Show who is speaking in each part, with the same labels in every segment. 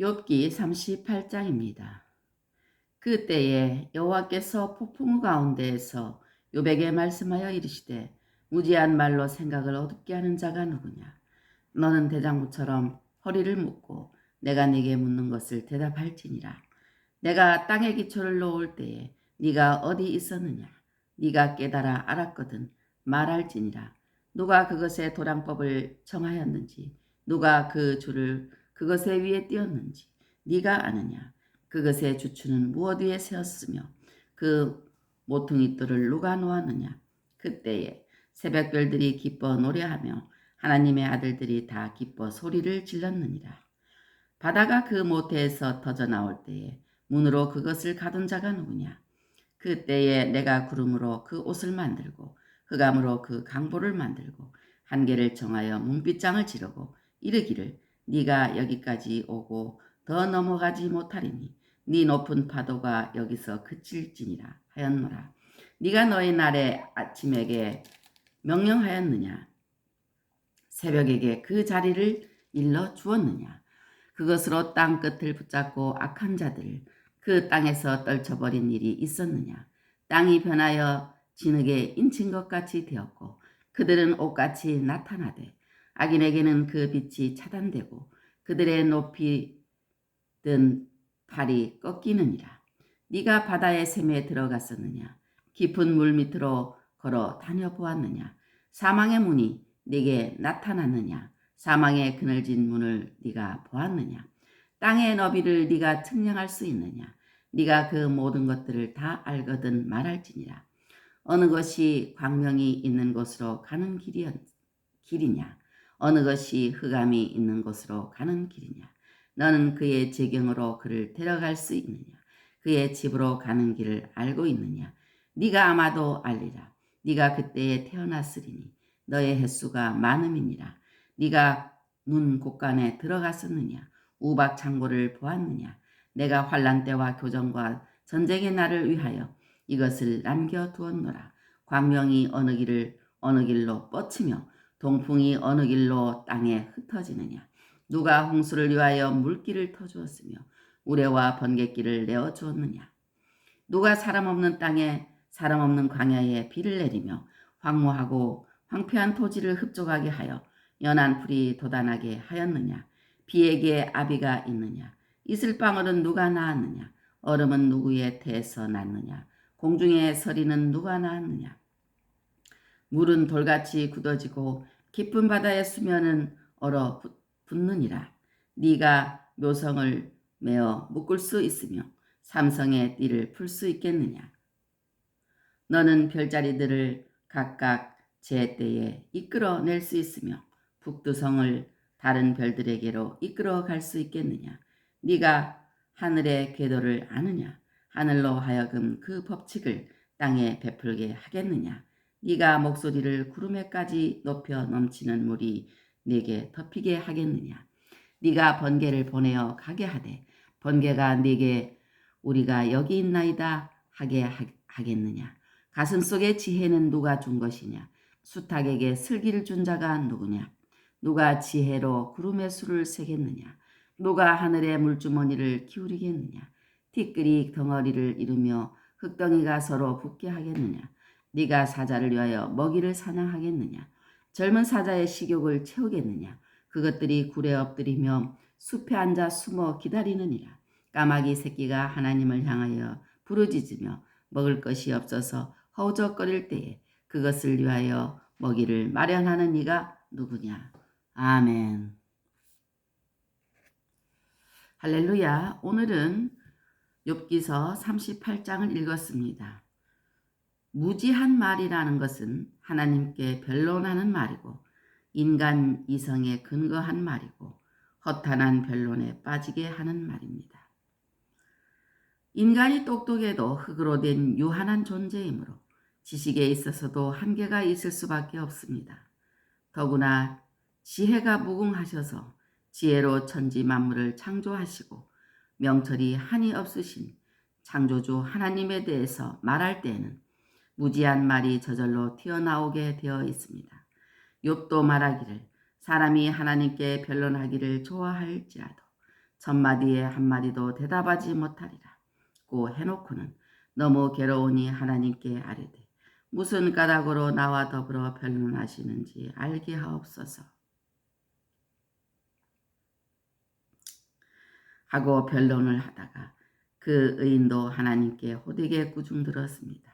Speaker 1: 욥기 38장입니다. 그때에 여호와께서 폭풍 가운데에서 욥에게 말씀하여 이르시되 무지한 말로 생각을 어둡게 하는 자가 누구냐? 너는 대장부처럼 허리를 묶고 내가 네게 묻는 것을 대답할지니라. 내가 땅에 기초를 놓을 때에 네가 어디 있었느냐? 네가 깨달아 알았거든 말할지니라. 누가 그것의 도량법을 정하였는지 누가 그 줄을 그것의 위에 띄었는지 네가 아느냐? 그것의 주추는 무엇 위에 세웠으며 그 모퉁이돌을 누가 놓았느냐? 그때에 새벽별들이 기뻐 노래하며 하나님의 아들들이 다 기뻐 소리를 질렀느니라. 바다가 그 모태에서 터져 나올 때에 문으로 그것을 가둔 자가 누구냐? 그때에 내가 구름으로 그 옷을 만들고 흑암으로 그 강보를 만들고 한계를 정하여 문빗장을 지르고 이르기를 네가 여기까지 오고 더 넘어가지 못하리니 네 높은 파도가 여기서 그칠지니라 하였노라. 네가 너의 날에 아침에게 명령하였느냐? 새벽에게 그 자리를 일러 주었느냐? 그것으로 땅 끝을 붙잡고 악한 자들 그 땅에서 떨쳐버린 일이 있었느냐? 땅이 변하여 진흙에 인친 것 같이 되었고 그들은 옷같이 나타나되 악인에게는 그 빛이 차단되고 그들의 높이 든 발이 꺾이느니라. 네가 바다의 샘에 들어갔었느냐? 깊은 물 밑으로 걸어 다녀보았느냐? 사망의 문이 네게 나타났느냐? 사망의 그늘진 문을 네가 보았느냐? 땅의 너비를 네가 측량할 수 있느냐? 네가 그 모든 것들을 다 알거든 말할지니라. 어느 것이 광명이 있는 곳으로 가는 길이, 길이냐? 어느 것이 흑암이 있는 곳으로 가는 길이냐? 너는 그의 재경으로 그를 데려갈 수 있느냐? 그의 집으로 가는 길을 알고 있느냐? 네가 아마도 알리라. 네가 그때에 태어났으리니 너의 횟수가 많음이니라. 네가 눈 곳간에 들어갔었느냐? 우박 창고를 보았느냐? 내가 환란 때와 교정과 전쟁의 날을 위하여 이것을 남겨 두었노라. 광명이 어느 길을 어느 길로 뻗치며 동풍이 어느 길로 땅에 흩어지느냐. 누가 홍수를 위하여 물길을 터주었으며 우레와 번갯길을 내어 주었느냐. 누가 사람 없는 땅에 사람 없는 광야에 비를 내리며 황무하고 황폐한 토지를 흡족하게 하여 연한 풀이 돋아나게 하였느냐. 비에게 아비가 있느냐. 이슬방울은 누가 낳았느냐. 얼음은 누구의 태에서 났느냐. 공중의 서리는 누가 낳았느냐. 물은 돌같이 굳어지고 깊은 바다의 수면은 얼어 붙느니라. 네가 묘성을 메어 묶을 수 있으며 삼성의 띠를 풀 수 있겠느냐. 너는 별자리들을 각각 제 때에 이끌어낼 수 있으며 북두성을 다른 별들에게로 이끌어 갈 수 있겠느냐. 네가 하늘의 궤도를 아느냐. 하늘로 하여금 그 법칙을 땅에 베풀게 하겠느냐. 네가 목소리를 구름에까지 높여 넘치는 물이 네게 덮이게 하겠느냐. 네가 번개를 보내어 가게 하되 번개가 네게 우리가 여기 있나이다 하게 하겠느냐. 가슴 속의 지혜는 누가 준 것이냐. 수탉에게 슬기를 준 자가 누구냐. 누가 지혜로 구름의 수를 세겠느냐. 누가 하늘의 물주머니를 기울이겠느냐. 티끌이 덩어리를 이루며 흙덩이가 서로 붙게 하겠느냐. 네가 사자를 위하여 먹이를 사냥하겠느냐. 젊은 사자의 식욕을 채우겠느냐. 그것들이 굴에 엎드리며 숲에 앉아 숨어 기다리느니라. 까마귀 새끼가 하나님을 향하여 부르짖으며 먹을 것이 없어서 허우적거릴 때에 그것을 위하여 먹이를 마련하는 이가 누구냐. 아멘. 할렐루야. 오늘은 욥기서 38장을 읽었습니다. 무지한 말이라는 것은 하나님께 변론하는 말이고 인간 이성에 근거한 말이고 허탄한 변론에 빠지게 하는 말입니다. 인간이 똑똑해도 흙으로 된 유한한 존재이므로 지식에 있어서도 한계가 있을 수밖에 없습니다. 더구나 지혜가 무궁하셔서 지혜로 천지 만물을 창조하시고 명철이 한이 없으신 창조주 하나님에 대해서 말할 때에는 무지한 말이 저절로 튀어나오게 되어 있습니다. 욥도 말하기를 사람이 하나님께 변론하기를 좋아할지라도 첫마디에 한마디도 대답하지 못하리라. 고 해놓고는 너무 괴로우니 하나님께 아뢰되 무슨 까닭으로 나와 더불어 변론하시는지 알게 하옵소서. 하고 변론을 하다가 그 의인도 하나님께 호되게 꾸중들었습니다.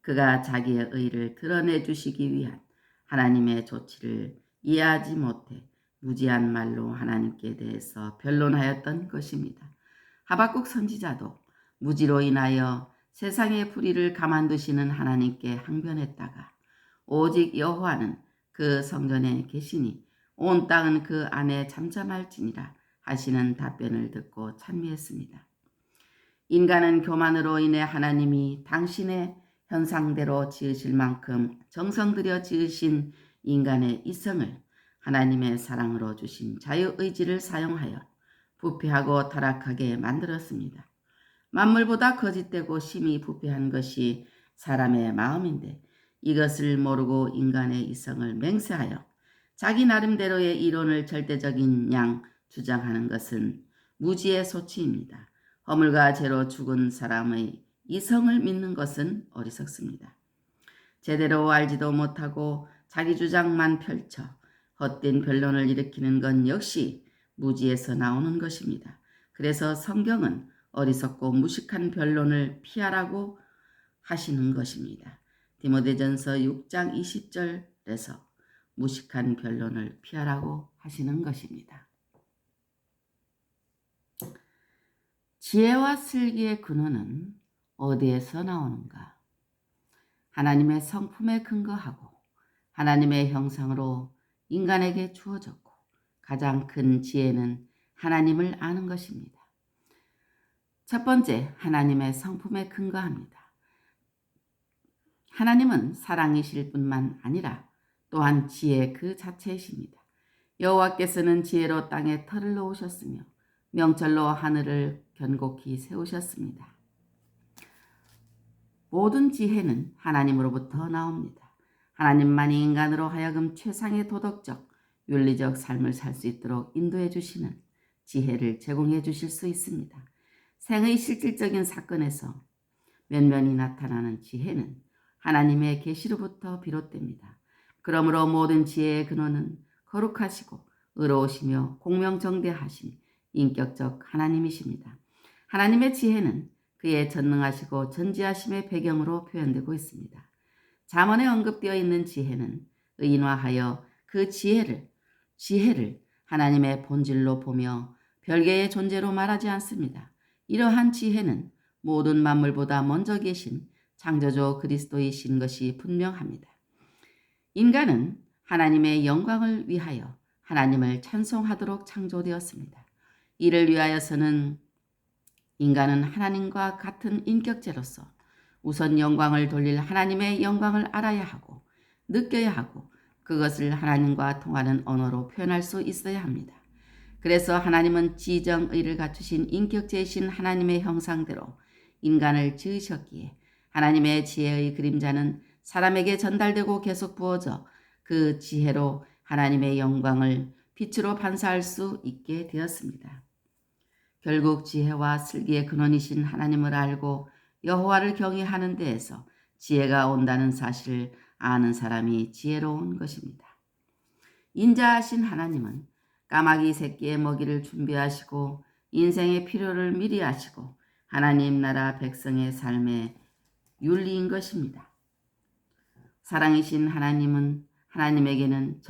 Speaker 1: 그가 자기의 의를 드러내 주시기 위한 하나님의 조치를 이해하지 못해 무지한 말로 하나님께 대해서 변론하였던 것입니다. 하박국 선지자도 무지로 인하여 세상의 불의를 가만두시는 하나님께 항변했다가 오직 여호와는 그 성전에 계시니 온 땅은 그 안에 잠잠할지니라 하시는 답변을 듣고 찬미했습니다. 인간은 교만으로 인해 하나님이 당신의 현상대로 지으실 만큼 정성 들여 지으신 인간의 이성을 하나님의 사랑으로 주신 자유의지를 사용하여 부패하고 타락하게 만들었습니다. 만물보다 거짓되고 심히 부패한 것이 사람의 마음인데 이것을 모르고 인간의 이성을 맹세하여 자기 나름대로의 이론을 절대적인 양 주장하는 것은 무지의 소치입니다. 허물과 죄로 죽은 사람의 이성을 믿는 것은 어리석습니다. 제대로 알지도 못하고 자기 주장만 펼쳐 헛된 변론을 일으키는 건 역시 무지에서 나오는 것입니다. 그래서 성경은 어리석고 무식한 변론을 피하라고 하시는 것입니다. 디모데전서 6장 20절에서 무식한 변론을 피하라고 하시는 것입니다. 지혜와 슬기의 근원은 어디에서 나오는가? 하나님의 성품에 근거하고 하나님의 형상으로 인간에게 주어졌고 가장 큰 지혜는 하나님을 아는 것입니다. 첫 번째, 하나님의 성품에 근거합니다. 하나님은 사랑이실 뿐만 아니라 또한 지혜 그 자체이십니다. 여호와께서는 지혜로 땅에 털을 놓으셨으며 명철로 하늘을 견고히 세우셨습니다. 모든 지혜는 하나님으로부터 나옵니다. 하나님만이 인간으로 하여금 최상의 도덕적, 윤리적 삶을 살 수 있도록 인도해 주시는 지혜를 제공해 주실 수 있습니다. 생의 실질적인 사건에서 면면이 나타나는 지혜는 하나님의 계시로부터 비롯됩니다. 그러므로 모든 지혜의 근원은 거룩하시고 의로우시며 공명정대하신 인격적 하나님이십니다. 하나님의 지혜는 그의 전능하시고 전지하심의 배경으로 표현되고 있습니다. 잠언에 언급되어 있는 지혜는 의인화하여 그 지혜를 지혜를 하나님의 본질로 보며 별개의 존재로 말하지 않습니다. 이러한 지혜는 모든 만물보다 먼저 계신 창조주 그리스도이신 것이 분명합니다. 인간은 하나님의 영광을 위하여 하나님을 찬송하도록 창조되었습니다. 이를 위하여서는 인간은 하나님과 같은 인격체로서 우선 영광을 돌릴 하나님의 영광을 알아야 하고 느껴야 하고 그것을 하나님과 통하는 언어로 표현할 수 있어야 합니다. 그래서 하나님은 지정의를 갖추신 인격체이신 하나님의 형상대로 인간을 지으셨기에 하나님의 지혜의 그림자는 사람에게 전달되고 계속 부어져 그 지혜로 하나님의 영광을 빛으로 반사할 수 있게 되었습니다. 결국 지혜와 슬기의 근원이신 하나님을 알고 여호와를 경외하는 데에서 지혜가 온다는 사실을 아는 사람이 지혜로운 것입니다. 인자하신 하나님은 까마귀 새끼의 먹이를 준비하시고 인생의 필요를 미리 하시고 하나님 나라 백성의 삶의 윤리인 것입니다. 사랑이신 하나님은 하나님에게는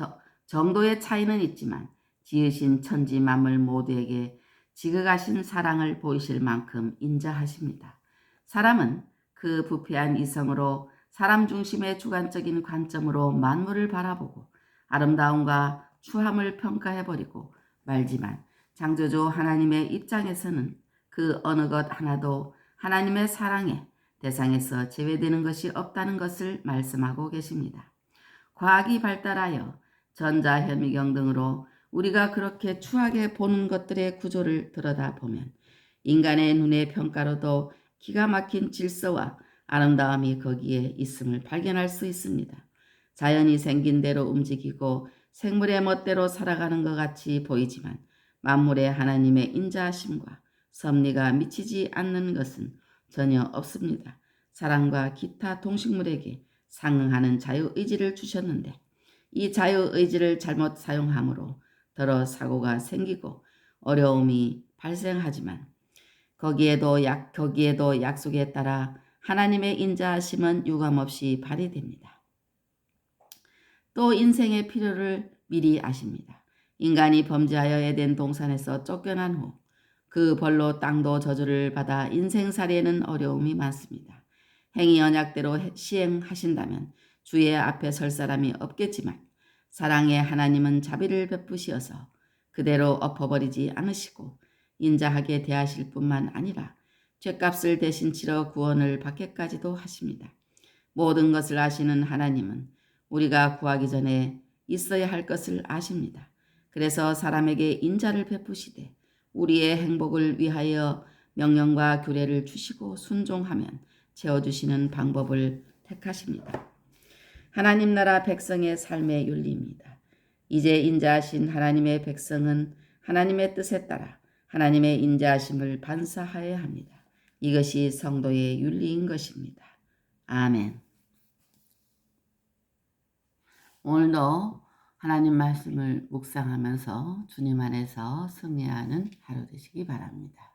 Speaker 1: 정도의 차이는 있지만 지으신 천지 만물 모두에게 지극하신 사랑을 보이실 만큼 인자하십니다. 사람은 그 부패한 이성으로 사람 중심의 주관적인 관점으로 만물을 바라보고 아름다움과 추함을 평가해버리고 말지만 창조주 하나님의 입장에서는 그 어느 것 하나도 하나님의 사랑의 대상에서 제외되는 것이 없다는 것을 말씀하고 계십니다. 과학이 발달하여 전자현미경 등으로 우리가 그렇게 추하게 보는 것들의 구조를 들여다보면 인간의 눈의 평가로도 기가 막힌 질서와 아름다움이 거기에 있음을 발견할 수 있습니다. 자연이 생긴 대로 움직이고 생물의 멋대로 살아가는 것 같이 보이지만 만물의 하나님의 인자하심과 섭리가 미치지 않는 것은 전혀 없습니다. 사람과 기타 동식물에게 상응하는 자유의지를 주셨는데 이 자유의지를 잘못 사용함으로 더러 사고가 생기고 어려움이 발생하지만 거기에도 약 거기에도 약속에 따라 하나님의 인자하심은 유감없이 발휘됩니다. 또 인생의 필요를 미리 아십니다. 인간이 범죄하여 에덴 동산에서 쫓겨난 후 그 벌로 땅도 저주를 받아 인생 살이에는 어려움이 많습니다. 행위 언약대로 시행하신다면 주의 앞에 설 사람이 없겠지만 사랑의 하나님은 자비를 베푸시어서 그대로 엎어버리지 않으시고 인자하게 대하실 뿐만 아니라 죄값을 대신 치러 구원을 받게까지도 하십니다. 모든 것을 아시는 하나님은 우리가 구하기 전에 있어야 할 것을 아십니다. 그래서 사람에게 인자를 베푸시되 우리의 행복을 위하여 명령과 규례를 주시고 순종하면 채워주시는 방법을 택하십니다. 하나님 나라 백성의 삶의 윤리입니다. 이제 인자하신 하나님의 백성은 하나님의 뜻에 따라 하나님의 인자하심을 반사하여야 합니다. 이것이 성도의 윤리인 것입니다. 아멘. 오늘도 하나님 말씀을 묵상하면서 주님 안에서 승리하는 하루 되시기 바랍니다.